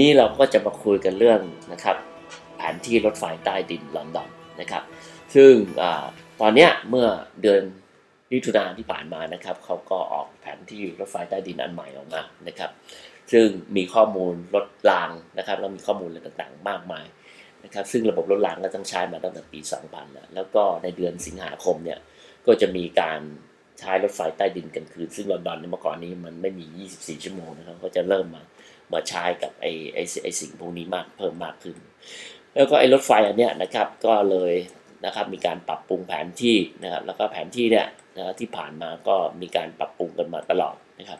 นี้เราก็จะมาคุยกันเรื่องนะครับแผนที่รถไฟใต้ดินลอนดอนนะครับ ซึ่งอตอนนี้เมื่อเดือนมิถุนายนที่ผ่านมานะครับเขาก็ออกแผนที่รถไฟใต้ดินอันใหม่ออกมานะครับ ซึ่งมีข้อมูลรถรางนะครับแล้วมีข้อมูลอะไรต่างๆ มากมายนะครับ ซึ่งระบบรถรางก็ต้องใช้มาตั้งแต่ปี 2000 แล้วแล้วก็ในเดือนสิงหาคมเนี่ยก็จะมีการใช้รถไฟใต้ดินกลางคืน ซึ่งลอนดอนเนี่ยเมื่อก่อนนี้มันไม่มี 24 ชั่วโมงนะครับก็จะเริ่มมา มาใช้กับไอ้ไอ้ไอ้สิ่งพวกนี้มากเพิ่มมากขึ้น แล้วก็ไอ้รถไฟอันเนี้ยนะครับก็เลยนะครับมีการปรับปรุงแผนที่นะครับแล้วก็แผนที่เนี่ยนะครับที่ผ่านมาก็มีการปรับปรุงกันมาตลอดนะครับ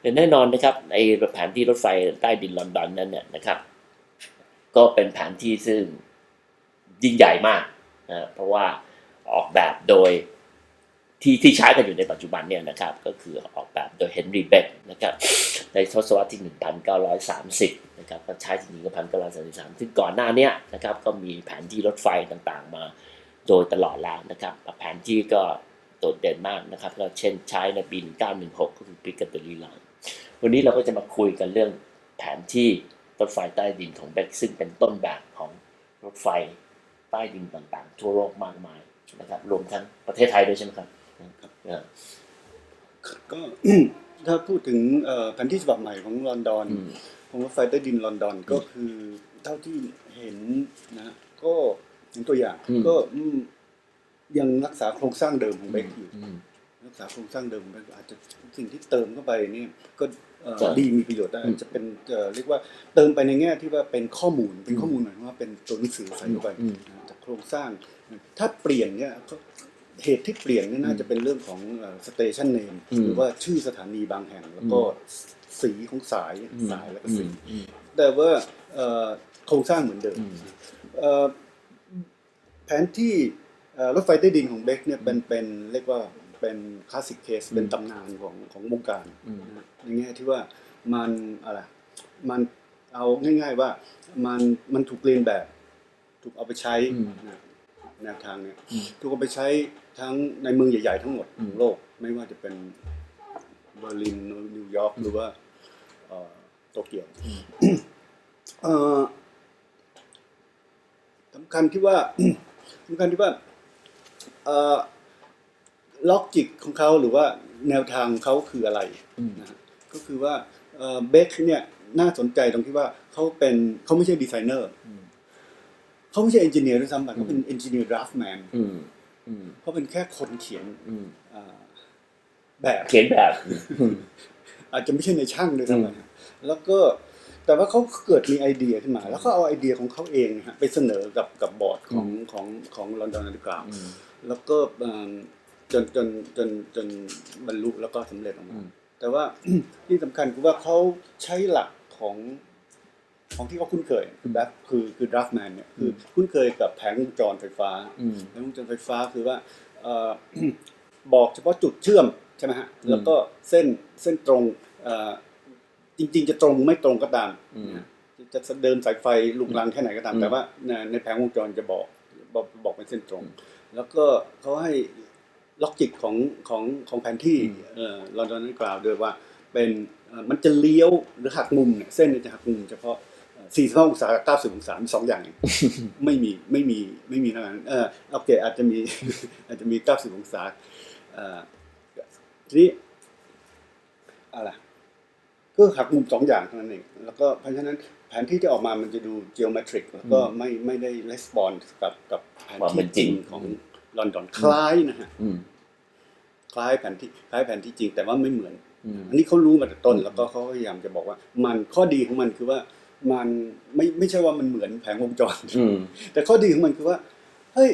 แต่แน่นอนนะครับไอ้แผนที่รถไฟใต้ดินลอนดอนนั้นเนี่ยนะครับก็เป็นแผนที่ซึ่งยิ่งใหญ่มากนะเพราะว่าออกแบบโดย ที่ที่ใช้กันอยู่ในปัจจุบันเนี่ยนะครับก็คือออกแบบโดยเฮนรี่เบคนะครับในทศวรรษที่ 1930นะครับก็ใช้จริงๆก็1933 ซึ่งก่อนหน้านี้นะครับก็มีแผนที่รถไฟต่างๆ มาโดยตลอดแล้วนะครับแผนที่ก็โดดเด่นมากนะครับก็เช่นใช้ในปี 1916 ก็คือ Piccadilly Line วันนี้เราก็จะมาคุยกันเรื่องแผนที่รถไฟใต้ดินของเบคซึ่งเป็นต้นแบบของรถไฟใต้ดินต่างๆ ทั่วโลกมากมายนะครับรวมทั้งประเทศไทยด้วยใช่ไหมครับ เออก็ถ้าพูดถึงเอ่อแผนที่ฉบับใหม่ของลอนดอนอืมของรถไฟใต้ดินลอนดอนก็คือเท่าที่เห็นนะก็เห็นตัวอย่างอืมก็อืมยังรักษาโครงสร้างเดิมของเบคอยู่อืมรักษาโครงสร้างเดิมของเบคอาจจะสิ่งที่เติมเข้าไปเนี่ยก็เอ่อใช่ดีมีประโยชน์ได้อืมจะเป็นเอ่อเรียกว่าเติมไปในแง่ที่ว่าเป็นข้อมูลเป็นข้อมูลหมายความว่าเป็นตัวหนังสือใส่เข้าไปอืมนะจากโครงสร้าง ถ้าเปลี่ยนเนี่ยก็ เหตุที่เปลี่ยนเนี่ยน่าจะเป็นเรื่องของสเตชันเนมอืมหรือว่าชื่อสถานีบางแห่ง แล้วก็สีของสายสายแล้วก็สีอืมแต่ว่าเอ่อโครงสร้างเหมือนเดิมอืมเอ่อแผนที่เอ่อรถไฟใต้ดินของเบคเนี่ยเป็นเป็นเรียกว่าเป็นคลาสสิกเคสอืมเป็นตำนานของของวงการอืมนะฮะในแง่ที่ว่ามันอะไรมันเอาง่าย ๆว่ามันมันถูกเรียนแบบ ถูกเอาไปใช้อืมนะ แนวทางเนี่ยอืมถูกเอาไปใช้ทั้งในเมืองใหญ่ ๆ ทั้งหมดอืขมองโลก ไม่ว่าจะเป็นเบอร์ลินนิวยอร์กหรือว่าเอ่อโตเกียวเอ่อสำคัญที่ว่าสำคัญที่ว่าเอ่อล็อกจิกของเขาหรือว่าแนวทางของเขาคืออะไรอืมนะฮะก็คือว่าเบคเนี่ยน่าสนใจตรงที่ว่าเขาเป็นเขาไม่ใช่ดีไซเนอร์อืม เขาไม่ใช่เอนจิเนียร์ด้วยซ้ำไปเขาเป็นเอนจิเนียร์ดราฟแมนอืมอืมเขาเป็นแค่คนเขียนอืมอ่าแบบเขียนแบบอืมอาจจะไม่ใช่ในช่างด้วยซ้ำไปอืมแล้วก็แต่ว่าเขาเกิดมีไอเดียขึ้นมา แล้วเขาเอาไอเดียของเขาเองนะฮะไปเสนอกับกับบอร์ดของของของลอนดอนอันกราวอืมแล้วก็เอิ่มจนจนจนจนบรรลุแล้วก็สำเร็จออกอืมามแต่ว่าที่สำคัญคือว่าเขาใช้หลักของ ของที่เขาคุ้นเคยคือแบบคือคือดราฟแมนเนี่ยคือคุ้นเคยกับแผงวงจรไฟฟ้าอืมแผงวงจรไฟฟ้าคือว่าเอ่อบอกเฉพาะจุดเชื่อมใช่ไหมฮะอืมแล้วก็เส้นเส้นตรงเอ่อจริง ๆ จะตรงไม่ตรงก็ตามอืมนะจะจะเดินสายไฟลุกลังแค่ไหนก็ตามอืมแต่ว่าในในแผงวงจรจะบอกบอกบอกเป็นเส้นตรงอืมแล้วก็เขาให้ล็อกจิกของของของแผนที่อืมเอ่อลอนดอนนั้นกล่าวด้วยว่าเป็นเอ่อมันจะเลี้ยวหรือหักมุมเนี่ยเส้นเนี่ยจะหักมุมเฉพาะ 45องศากับ90องศามีสองอย่างเองไม่มีไม่มีไม่มีเท่านั้นเออโอเค อาจจะมีอาจจะมี90องศาเอ่อทีนี้อะไรก็หักมุมสองอย่างเท่านั้นเองแล้วก็เพราะฉะนั้นแผนที่จะออกมามันจะดู geometric แล้วก็ไม่ไม่ได้ respond กับกับแผนความเป็ที่นจจริริงงของลอนดอนคล้ายนะฮะอืมคล้ายแผนที่คล้ายแผนที่จริงแต่ว่าไม่เหมือนอืมอันนี้เขารู้มาแต่ต้น แล้วก็เขาพยายามจะบอกว่า มันข้อดีของมันคือว่า มันไม่ไม่ใช่ว่ามันเหมือนแผงวงจร อืม แต่ข้อดีของมันคือว่า เฮ้ย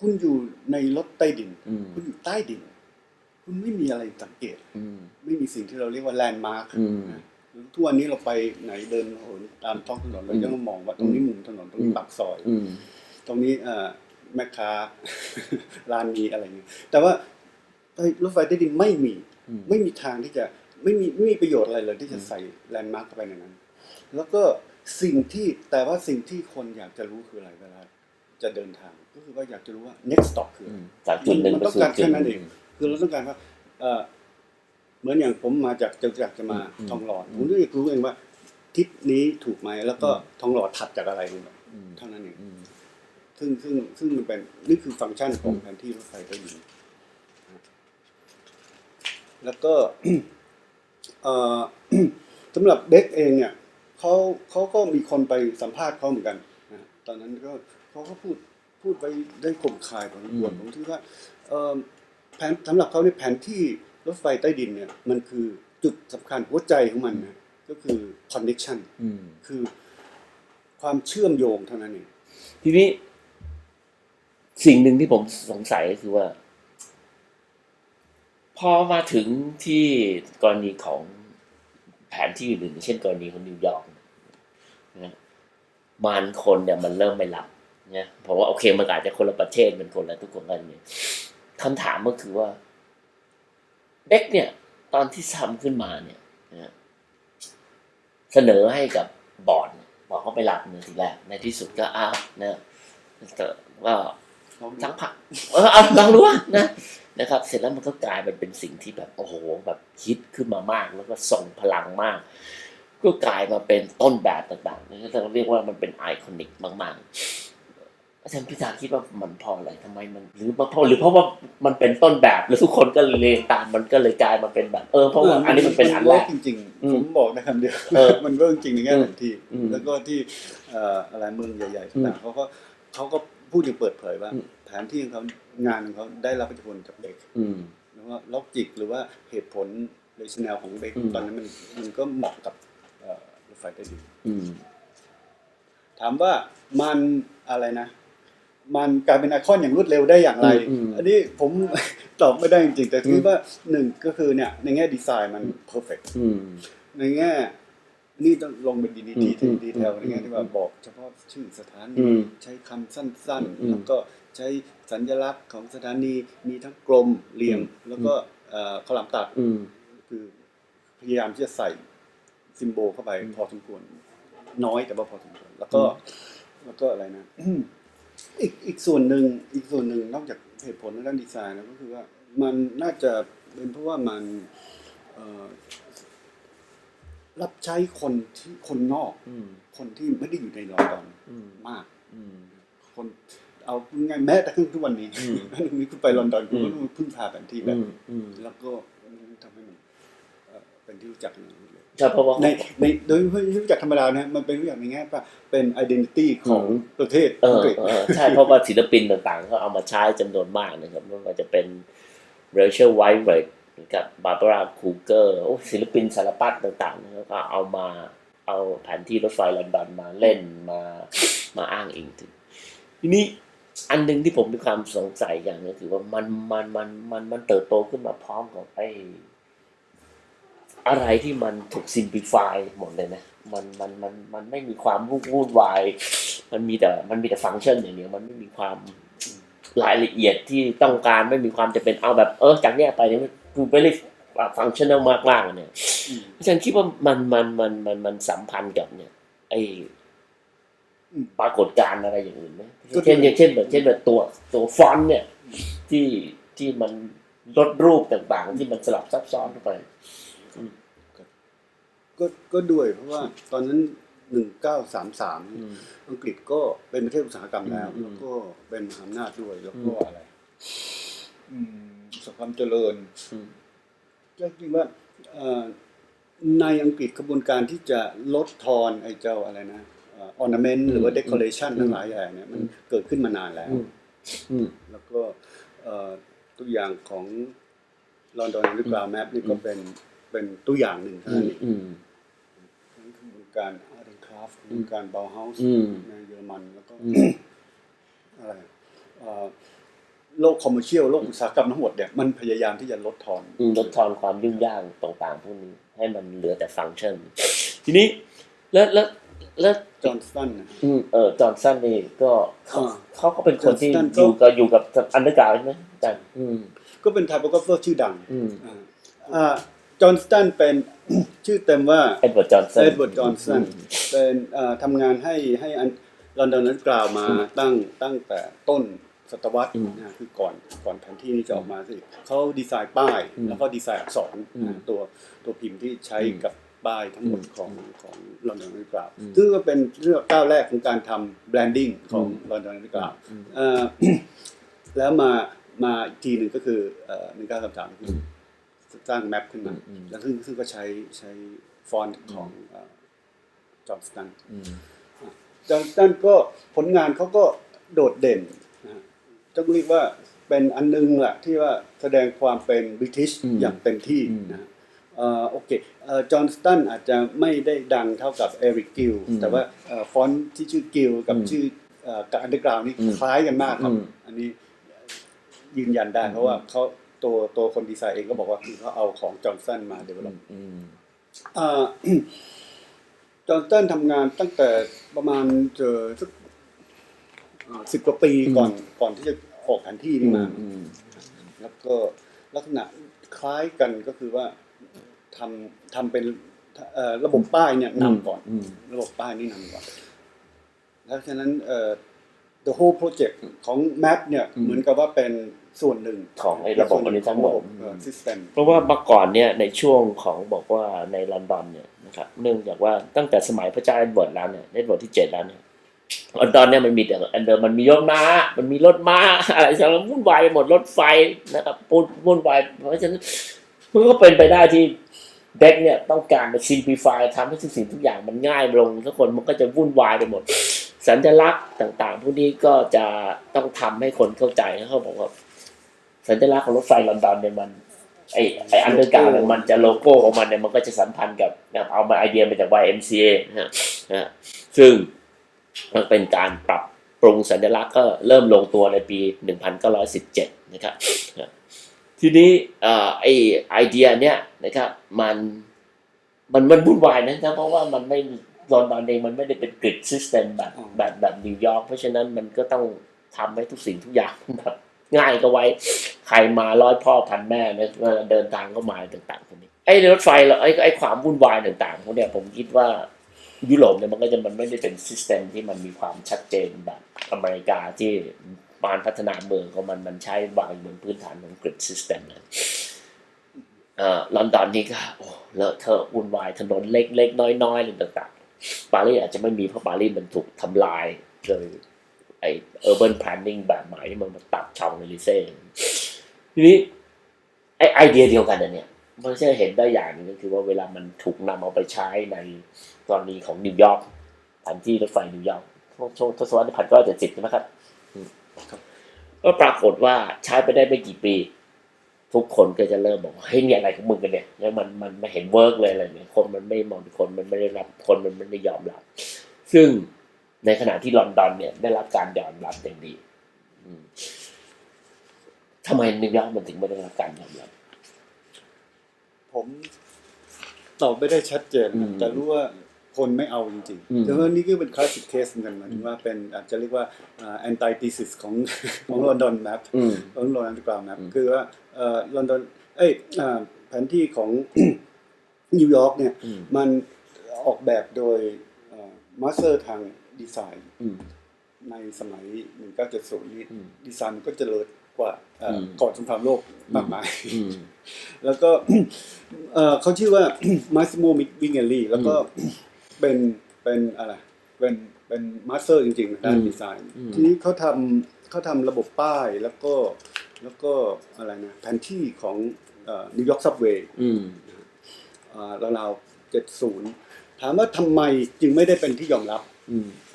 คุณอยู่ในรถใต้ดิน อืม คุณอยู่ใต้ดิน คุณไม่มีอะไรสังเกต อืม ไม่มีสิ่งที่เราเรียกว่าแลนด์มาร์คอืม ทุกวันนี้เราไปไหนเดินโหนตามท้องถนนเรายังมองว่าตรงนี้มุมถนนตรงนี้ปากซอย อืม ตรงนี้เอ่อแม่ค้า ร้านนี้อะไรเงี้ยแต่ว่าเฮ้ยรถไฟใต้ดินไม่มี อืม ไม่มีทางที่จะไม่มีไม่มีประโยชน์อะไรเลยที่จะใส่แลนด์มาร์คเข้าไปในนั้น แล้วก็สิ่งที่แต่ว่าสิ่งที่คนอยากจะรู้คืออะไรเวลาจะเดินทาง ก็คือว่าอยากจะรู้ว่า next stop คืออือะไรมจากจุดหนึ่งมันไปต้องสู่การจุดแค่หนั้นเอนึ่ง งคือเราต้องการว่าเอ่อเหมือนอย่างผมมาจากจตุจักรจะมาอืมทองหล่ออืมผมก็อยากรู้เองว่าทิศนี้ถูกไหมแล้วก็ทองหล่อถัดจากอะไรลงมาอืม เท่านั้นเอง อืม ซึ่งซึ่งซึ่งมันเป็นนี่คือฟังก์ชันของแผนที่รถไฟใต้ดินแล้วก็ เอ่อ สำหรับเบคเองเนี่ย เขาเขาก็มีคนไปสัมภาษณ์เขาเหมือนกันนะตอนนั้นก็เขาก็พูดพูดไปได้คมคายพอสมควรผมคิดว่าเอ่อแผนสำหรับเขาในยแผนที่รถไฟใต้ดินเนี่ยมันคือจุดสำคัญหัวใจของมันนะก็คือ connection อืมคือความเชื่อมโยงเท่านั้นเองทีนี้ สิ่งหนึ่งที่ผมสงสัยก็คือว่า พอมาถึงที่กรณีของแผนที่อื่นๆเช่นกรณีของนิวยอร์กนะ มันคนเนี่ยมันเริ่มไม่รับเนี่ยเพราะว่าโอเคมันอาจจะคนละประเทศเป็นคนละทุกคนกันเนี่ยคำถามก็คือว่าเด็กเนี่ย ตอนที่ทำขึ้นมาเนี่ยเสนอให้กับบอร์ดเนี่ยบอกเขาไปรับเนื้อทีแรกในที่สุดก็อ้าวนะแต่ก็ทั้งพักเออเอาลองดูว่านะนะครับ เสร็จแล้วมันก็กลายเป็นเป็นสิ่งที่แบบโอ้โหแบบฮิตขึ้นมามาก แล้วก็ส่งพลังมาก ก็กลายมาเป็นต้นแบบต่างๆนี่ก็เรียกว่ามันเป็นไอคอนิกมากๆอาจารย์พิธาคิดว่ามันเพออะไรทำไมมันหรือเพราะหรือเพราะว่ามันเป็นต้นแบบแล้วทุกคนก็เลยเรียนตามมันก็เลยกลายมาเป็นแบบ เออเพราะว่าอันนี้มันเป็นอันแรกจริงอืๆมผมบอกในคำเดียวเออมันเวิร์กจริงในแง่อืมแผนที่อืมแล้วก็ที่เอ่ออะไรเมืองใหญ่ๆอืมต่างๆเขาก็เขาก็พูดอย่างเปิดเผยว่าอืมแผนที่ของเขางานของเขาได้รับอิทธิพลจากเด็กอืมแล้วว่าล็อกจิกหรือว่าเหตุผลโดยแนวของเด็กอืมตอนนั้นมันมันก็เหมาะกับ เอ่อรถไฟใต้ดินอืม ถามว่ามันอะไรนะ มันกลายเป็นไอคอนอย่างรวดเร็วได้อย่างไร อืมอืม อันนี้ผม ตอบไม่ได้จริงๆ แต่คิดว่าหนึ่งก็คือเนี่ย ในแง่ดีไซน์มันเพอร์เฟกอืม ในแง่ นี่ต้องลงเป็นดีดีอืมทีอืมดีเทลอืมในแง่ที่ว่าบอกเฉพาะชื่อสถาอืนีมใช้คำสั้นอืๆ มแล้วก็ใช้สัญลักษณ์ของสถานีมีทั้งกลมเหลี่ยม อืม แล้วก็เอ่อขาวหลามตัด อืม คือพยายามที่จะใส่ ซิมโบลเข้าไปอืมพอสมควร น้อยแต่ว่าพอสมควรแล้วก็ แล้วก็อะไรนะอีกอีกส่วนหนึ่งอีกส่วนหนึ่งนอกจากเหตุผลในด้านดีไซน์แล้วก็คือว่ามันน่าจะเป็นเพราะว่ามันเอ่อรับใช้คนที่คนนอกอืมคนที่ไม่ได้อยู่ในลอนดอนอืมมากอืมคนเอาง่ายๆแม้แต่ทุกวันนี้อืมถ้าหนึ่งนี้คุณไปลอนดอนคุณก็อืมต้องพึ่งพาแผนที่แบอืบมอืมแล้วก็ทำให้มันเอ่อเป็นที่รู้จัก กันอย่างรวดเร็วใช่เพราะว่า ในในโดยไม่รู้จักธรรมดานะมันเป็นรู้จักในแง่ว่าเป็น identity ของอืม ประเทศเออังอกฤษ เออใช่ เพราะว่าศิลปินต่างๆ ก็เอามาใช้จำนวนมากนะครับไม่ว่าจะเป็นเรเชลไวท์เบิร์ดกับบาร์บาราคูเกอร์ศิลปินสารพัดต่างๆนะครับก็เอามาเอาแผนที่รถไฟลอนดอนมาเล่นมามาอ้างอิงถึง ทีนี้อันหนึ่งที่ผมมีความสงสัยอย่างหนึงคือว่ามันมันมันมันมันเติบโตขึ้นมาพร้อมกับไอ้ อะไรที่มันถูกซิมพลิฟายหมดเลยนะมันมันมันมันไม่มีความวุ่นวุ่นวาย มันมีแต่มันมีแต่ฟังก์ชันอย่างเดียวมันไม่มีความรายละเอียดที่ต้องการไม่มีความจะเป็นเอาแบบเออจากเนี้ยไปเนี่ยกูไม่ได้ฟังก์ชันมากมากๆเนี่ยอืมฉันคิดว่ามันมันมันมันมันสัมพันธ์กับเนี่ย ไออืมปรากฏการณ์อะไรอย่างอื่นไหมก็เช่นคืออย่างเช่นแบบเช่นแบบตัวตัวฟอนต์เนี่ย ที่ที่มันลดรูปต่างๆ ที่มันสลับซับซ้อนเข้าไป ก็ก็ด้วย เพราะว่าตอนนั้นหนึ่งเก้าสามสามอืมอังกฤษก็เป็นประเทศอุตสาหกรรมแล้วอืมแล้วก็เป็นมหาอำนาจด้วยแล้วอืก็มอะไรอืมสงครามเจริญอืมก็จริงว่าเอ่อในอังกฤษกระบวนการที่จะลดทอนไอ้เจ้าอะไรนะออร์นาเมนต์หรือว่าเดคอเรชันทั้งหลายแหล่เนี่ยมันเกิดขึ้นมานานแล้วอืมอืมแล้วก็เอ่อตัวอย่างของลอนดอนหรือกราวแมปนี่ก็เป็นเป็นตัวอย่างหนึ่งเท่าอืนั้นมเองอืมทั้ง กระบวนการอาร์ตคราฟกระบวนการบาเฮาส์อืมในเยอรมันแล้วก็อืมอะไรเอ่อโลกคอมเมอร์เชียลโลกอุตสาหกรรมทั้งหมดเนี่ยมันพยายามที่จะลดทอนอืมลดทอนความยุ่งยากต่างๆพวกนี้ให้มันเหลือแต่ฟังก์ชัน ทีนี้แล้วแล้วแล้วจอห์นสตันนะฮะอืมเออจอห์นสันนี่ก็เขาอ่าเขาก็เป็นคนที่จอห์นสันอยู่กับอยู่กับอันเดอร์กราวใช่ไหมอาจารย์อืมก็เป็นไทโปกราฟเฟอร์ชื่อดังอืมอ่าอ่าจอห์นสตันเป็น ชื่อเต็มว่าเอ็ดเวิร์ดจอห์นสันเอ็ดเวิร์ดจอห์นสันเป็นเอ่อทำงานให้ให้ลอนดอนนั้นกล่าวมาตั้งตั้งแต่ต้นศตวรรษนะคือก่อนก่อนแผนที่นี้จะออกมาสิเขาดีไซน์ป้ายแล้วก็ดีไซน์อักษรนะตัวตัวพิมพ์ที่ใช้กับป้ายทั้งหมดของของลอนดอนนิกราวอืมซึ่งก็เป็นเรื่องก้าวแรกของการทำแบรนดิ้งของอืมลอนดอนนิกราวอืมเอ่อแล้วมามาอีกทีหนึ่งก็คือหนึ่งเก้าสามสามคือ สร้างแมปขึ้นมาอืมแล้วซึ่งซึ่งก็ใช้ใช้ฟอนต์ของจอห์นสตันอืมจอห์นสตันก็ผลงานเขาก็โดดเด่นนะฮะต้องเรียกว่าเป็นอันนึงแหละที่ว่าแสดงความเป็นบริติชอืมอย่างเต็มที่อืมนะฮะเอ่อโอเคเอ่อจอห์นสตันอาจจะไม่ได้ดังเท่ากับเอริกกิลอืมแต่ว่าเอ่อฟอนต์ที่ชื่อกิลกับอืมชื่อเอ่อกับอันเดอร์กราวนี่อืมคล้ายกันมากครับอืมอันนี้ยืนยันได้เพราะว่าเขา ตัวตัวคนดีไซน์เองก็บอกว่าคือเขาเอาของจอห์นสตันมาเดเวลลอปอืมอ่าจอห์นตันทำงานตั้งแต่ประมาณเจอสักสิบกว่าปีก่อนก่อนที่จะออกแผนที่อืนี่มมาอืมแล้วก็ลักษณะคล้ายกันก็คือว่าทำทำเป็นเอ่อระบบป้ายเนี่ยนำก่อนอืมระบบป้ายนี่นำก่อนแล้วฉะนั้นเอ่อ the whole project ของ map เนี่ยอืมเหมือนกับว่าเป็น ส่วนหนึ่งของไอ้ระบบอันนี้ทั้งหมดซิสเต็มเพราะว่าเมื่อก่อนเนี่ยในช่วงของบอกว่าในลอนดอนเนี่ยนะครับเนื่องจากว่าตั้งแต่สมัยพระเจ้าเอ็ดเวิร์ดแล้วเนี่ยเอ็ดเวิร์ดที่เจ็ดแล้วเนี่ยลอนดอนเนี่ยมันมีแต่อันเดิมมันมีรถม้า มันมีรถม้าอะไรสารพัดวุ่นวายไปหมดรถไฟนะครับปุ่นวุ่นวายเพราะฉะนั้นมันก็เป็นไปได้ที่เด็กเนี่ยต้องการมา simplify ทำให้ทุกสิ่งทุกอย่างมันง่ายลงทุกคนมันก็จะวุ่นวายไปหมด สัญลักษณ์ต่างๆ พวกนี้ก็จะต้องทำให้คนเข้าใจเขาบอกว่า สัญลักษณ์ของรถไฟลอนดอนเนี่ยมันไอไออันเดอร์กราวเนี่ยมันจะโลโก้ของมันเนี่ยมันก็จะสัมพันธ์กับนะครับเอามาไอเดียมาจาก YMCA นะฮะนะฮะซึ่งมันเป็นการปรับปรุงสัญลักษณ์ก็เริ่มลงตัวในปี 1917 นะครับนะทีนี้เอ่อไอไอเดียเนี่ยนะครับมันมันมันวุ่นวายนะ เพราะว่ามันไม่ลอนดอนเองมันไม่ได้เป็นกริดซิสเต็มแบบอ๋อแบบแบบนิวยอร์กเพราะฉะนั้นมันก็ต้องทำให้ทุกสิ่งทุกอย่างแบบ ง่ายก็ไว้ ใครมาร้อยพ่อพันแม่เนี่ยเวลาเดินทางเข้ามาต่างๆพวกนี้ไอ้รถไฟเราไอ้ไอ้ความวุ่นวายต่างๆพวกเนี้ยผมคิดว่ายุโรปเนี่ยมันก็จะมันไม่ได้เป็นซิสเต็มที่มันมีความชัดเจนแบบอเมริกาที่การพัฒนาเมืองของมันมันใช้วางบนพื้นฐานของกริดซิสเต็มเลยเอ่อลอนดอนนี่ก็โอ้เลอะเทอะวุ่นวายถนนเล็กๆน้อยๆอะไรต่างๆปารีสอาจจะไม่มีเพราะปารีสมันถูกทำลายโดย ไอ urban planning แบบใหม่ที่มันมาตัดช่องในลิเซ่ทีนี้ไอไอเดียเดียวกันอันเนี่ยมันจะเห็นได้อย่างหนึงก็คือว่าเวลามันถูกนำเอาไปใช้ในกรณีของนิวยอร์กแผนที่รถไฟนิวยอร์กช่วงช่วงทศวรรษที่พันเก้าร้อยเจ็ดสิบใช่ไหมครับอืมก็ปรากฏว่าใช้ไปได้ไม่กี่ปี ทุกคนก็จะเริ่มบอกว่าเฮ้ยเนี่ยอะไรของมึงกันเนี่ยแล้วมันมันไม่เห็นเวิร์กเลยอะไรเนี่ยคนมันไม่มองคนมันไม่ได้รับคนมันไม่ได้ยอมรับ ซึ่ง ในขณะที่ลอนดอนเนี่ยได้รับการยอมรับอย่างดีอืมทำไมนิวยอร์กมันถึงไม่ได้รับการยอมรับ ผมตอบไม่ได้ชัดเจนอืมแต่รู้ว่าคนไม่เอาจริงอืมๆแต่ว่านี่ก็เป็นคลาสสิกเคสเหมือนกันหมายถึงว่าเป็นอาจจะเรียกว่าแอนตี้ทีซิสของของลอนดอนแมปอืมของลอนดอนกราวแมปอืมคือว่าลอนดอนเอ้ยอ่าแผนที่ของนิวยอร์กเนี่ยอืมมันออกแบบโดยมาสเตอร์ทาง ดีไซน์อืมในสมัย1970นี้อืมดีไซน์มันก็เจริญกว่าเอ่ออมก่อนสงครามโลกมากมายอืมแล้วก็เอ่อเขาชื่อว่ามาซิโมมิเงลีแล้วก็เป็นเป็นอะไรเป็นเป็นมาสเตอร์จริงๆด้านอืมดีไซน์อืมทีนี้เขาทำเขาทำระบบป้ายแล้วก็แล้วก็อะไรนะแผนที่ของนิวยอร์กซับเวย์อืมราวๆเจ็ดศูนย์ถามว่าทำไมจึงไม่ได้เป็นที่ยอมรับอืม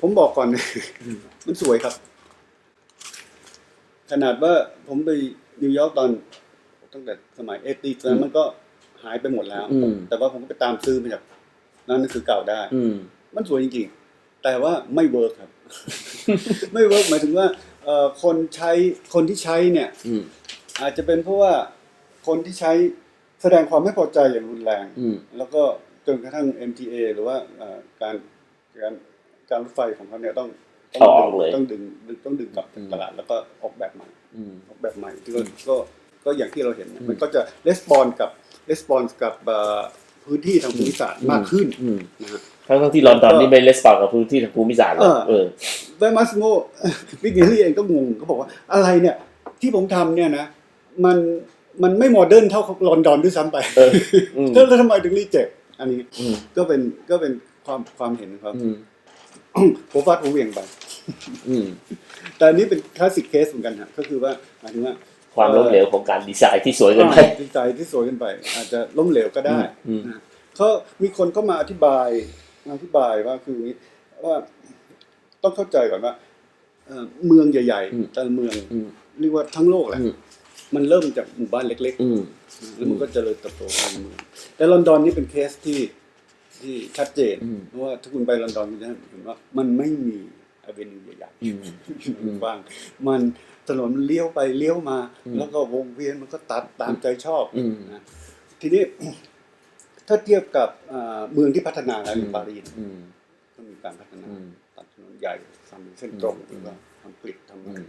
ผมบอกก่อนนะอืมมันสวยครับ ขนาดว่าผมไปนิวยอร์กตอน ตั้งแต่สมัยเอตีตอนนั้นมันก็หายไปหมดแล้วอืมแต่ว่าผมก็ไปตามซื้อมาจากนั่นหนังสือเก่าได้อืมมันสวยจริงๆ แต่ว่าไม่เวิร์กครับ ไม่เวิร์กหมายถึงว่าเอ่อคนใช้คนที่ใช้เนี่ยอืมอาจจะเป็นเพราะว่าคนที่ใช้แสดงความไม่พอใจอย่างรุนแรงอืมแล้วก็จนกระทั่ง MTA หรือว่าเอ่อการการ การรถไฟของเขาเนี่ยต้อง เอาออกเลย ต้องดึงต้องดึงกลับ อืม ตลาดแล้วก็ออกแบบใหม่ อืม ออกแบบใหม่ที่ อื ก็ ม ก็ก็อย่างที่เราเห็นเนี่ย อืม มันก็จะレスปอนกับレスปอนกับเอ่อพื้นที่ทางภูมิศาสตร์มากขึ้น อืม นะฮะ ทั้งๆที่ลอนดอนนี่ไม่เลสปากับพื้นที่ทางภูมิศาสตร์หรอก เออ เออ แวมาสโม วิกเนลี่เองก็งงเขาบอกว่าอะไรเนี่ย ที่ผมทำเนี่ยนะ มันมันไม่โมเดิร์นเท่าลอนดอนด้วยซ้ำไป เอออืม แล้วแล้วทำไมถึงรีเจ็ค อันนี้ อืม ก็เป็นก็เป็นความความเห็นของเขา อืม ผมฟาดผมเหวียงไป อืมแต่อันนี้เป็นคลาสสิกเคสเหมือนกันฮะก็คือว่าหมายถึงว่าความล้มเหลวของการดีไซน์ที่สวยเกันไป ดีใจที่สวยเกันไป อาจจะล้มเหลวก็ได้อืม นะเขามีคนเข้ามาอธิบายมาอธิบายว่าคืออย่างนี้ว่าต้องเข้าใจก่อนว่าเอ่อเมืองใหญ่อืม ๆแต่ละเมืองอืม เรียกว่าทั้งโลกแหละอืม มันเริ่มจากหมู่บ้านเล็กอืมๆแล้วมันก็เจริญเติบโตไปในเมืองแต่ลอนดอนนี่เป็นเคสที่ ที่ชัดเจนอืมเพราะว่าถ้าคุณไปลอนดอนคุณจะเห็นว่ามันไม่มีอเวนิวใหญ่ๆอืมอืมบ้างมันถนนมันเลี้ยวไปเลี้ยวมาอืมแล้วก็วงเวียนมันก็ตัดตามใจชอบอืมนะทีนี้ถ้าเทียบกับอ่าเมืองที่พัฒนาแล้วอย่างปารีสอืมก็มีการพัฒนาอืมตัดถนนใหญ่ทำเส้นตรงอืมแล้วก็ทำกริดทำอือะไรม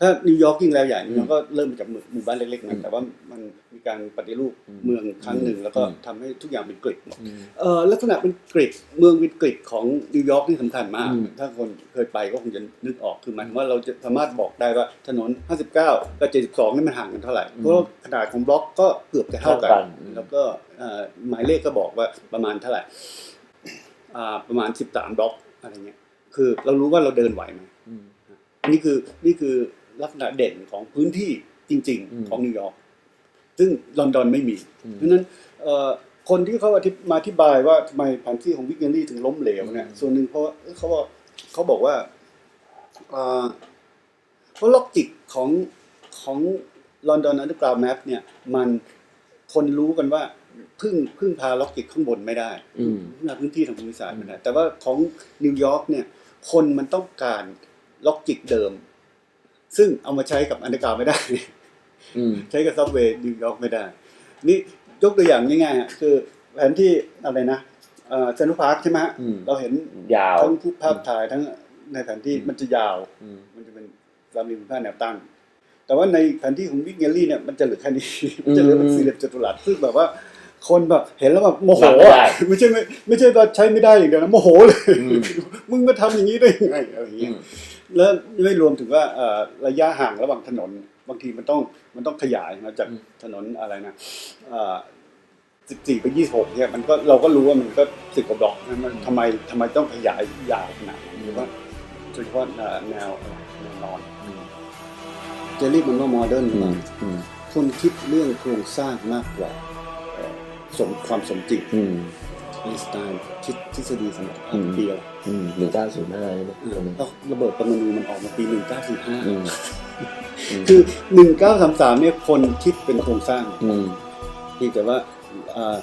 ถ้านิวยอร์กยิ่งแล้วใหญ่นิวยอร์กอืมก็เริ่มมาจากหมู่หมู่บ้านเล็กๆอืนะมแต่ว่ามันมีการปฏิรูปอืมเมืองครั้งหนึ่ง แล้วก็อืมทำให้ทุกอย่างเป็นกริดหมดอืมเอ่อลักษณะเป็นกริดเมืองเป็นกริดของนิวยอร์กนี่สำคัญมากอืมถ้าคนเคยไปก็คงจะนึกออกคือหมายถึงว่าเราจะสามารถบอกได้ว่าถนน 59 กับ 72 นี่มันห่างกันเท่าไหร่เพราะว่าขนาดของบล็อกก็เกือบจะเท่ากันเท่ากันอืมแล้วก็เอ่อหมายเลขก็บอกว่าประมาณเท่าไหร่อ่าประมาณ 13 บล็อกอะไรเงี้ยคือเรารู้ว่าเราเดินไหวไหมอืมนี่คือนี่คือ ลักษณะเด่นของพื้นที่จริงอืมๆของนิวยอร์กซึ่งลอนดอนไม่มีอืมเพราะฉะนั้นเอ่อคนที่เขาอธิมาอธิบายว่าทำไมแผนที่ของวิกเนลี่ถึงล้มเหลวเนี่ยอืมส่วนหนึ่งเพราะว่าเขาบอกเขาบอกว่าเอ่อเพราะล็อกจิกของของลอนดอนอันเดอร์กราวแมปเนี่ยมันคนรู้กันว่าพึ่งพึ่งพาล็อกจิกข้างบนไม่ได้อืมพึ่งพาพื้นที่ทางภูมิศาสตร์ไม่ได้แต่ว่าของนิวยอร์กเนี่ย คนมันต้องการล็อกจิกเดิม ซึ่งเอามาใช้กับอันเดอร์กราวไม่ได้อืมใช้กับซับเวย์นิวยอร์กไม่ได้ นี่ยกตัวอย่างง่ายๆฮะคือแผนที่อะไรนะเซนทรัลพาร์คใช่ไหมฮะอืมเราเห็นยาวทั้งทุกภาพถ่ายทั้งในแผนที่อืมมันจะยาวอืมมันจะเป็นสามเหลี่ยมผืนผ้าแนวตั้ง แต่ว่าในแผนที่ของวิกเนลลี่เนี่ยมันจะเหลือแค่นี้ มันจะเหลือเป็นสี่เหลี่ยมจัตุรัสซึ่งแบบว่าคนแบบเห็นแล้วแบบโมโหรับไม่ได้ไม่ใช่ไม่ไม่ใช่ว่าใช้ไม่ได้อย่างเดียวนะโมโหเลยอืมมึงมาทำอย่างนี้ได้ยังไงอะไรอย่างอืเงี้ย มแล้วไม่รวมถึงว่าเอ่อระยะห่างระหว่างถนน บางทีมันต้องมันต้องขยายมาจากอืมถนนอะไรนะสิบสี่ไปยี่สิบหกเนี่ยมันก็เราก็รู้ว่ามันก็สิบกว่าบล็อกนะมันทำไมทำไมต้องขยายยาวขนาดนั้นหรือว่าโดยเฉพาะเอ่อแนวอะไรแนวนอนอืมจะเรียกมันว่าโมเดิร์นอืมอืมคนคิดเรื่องโครงสร้างมากกว่าเอ่อสมความสมจริงอื มไอน์สไตน์คิดทฤษฎีสมรรถอืภาพมปีอะไรอืมหนึ่งเก้าศูนย์ห้าเนี่ยอ่าแล้วระเบิดปรมาณูมันออกมาปีหนึ่งเก้าสี่ห้าอืมอืมคือหนึ่งเก้าสามสามเนี่ยคนคิดเป็นโครงสร้างอืมเพียงแต่ว่าอ่า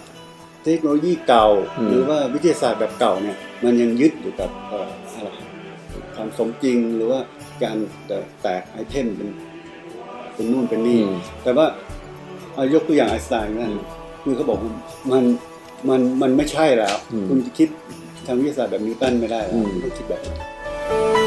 เทคโนโลยีเก่าอืมหรือว่าวิทยาศาสตร์แบบเก่าเนี่ย มันยังยึดอยู่กับเอ่ออะไรความสมจริงหรือว่าการแตกไอเทมเป็นเป็นนู่นเป็นอืนี่มแต่ว่าเอายกตัวอย่างไอน์สไตน์นะอืมคือเขาบอกว่ามัน มันมันไม่ใช่แล้วอืมคุณจะคิดทางวิทยาศาสตร์แบบนิวตันไม่ได้แล้อืวมคุณต้องคิดแบบนั้น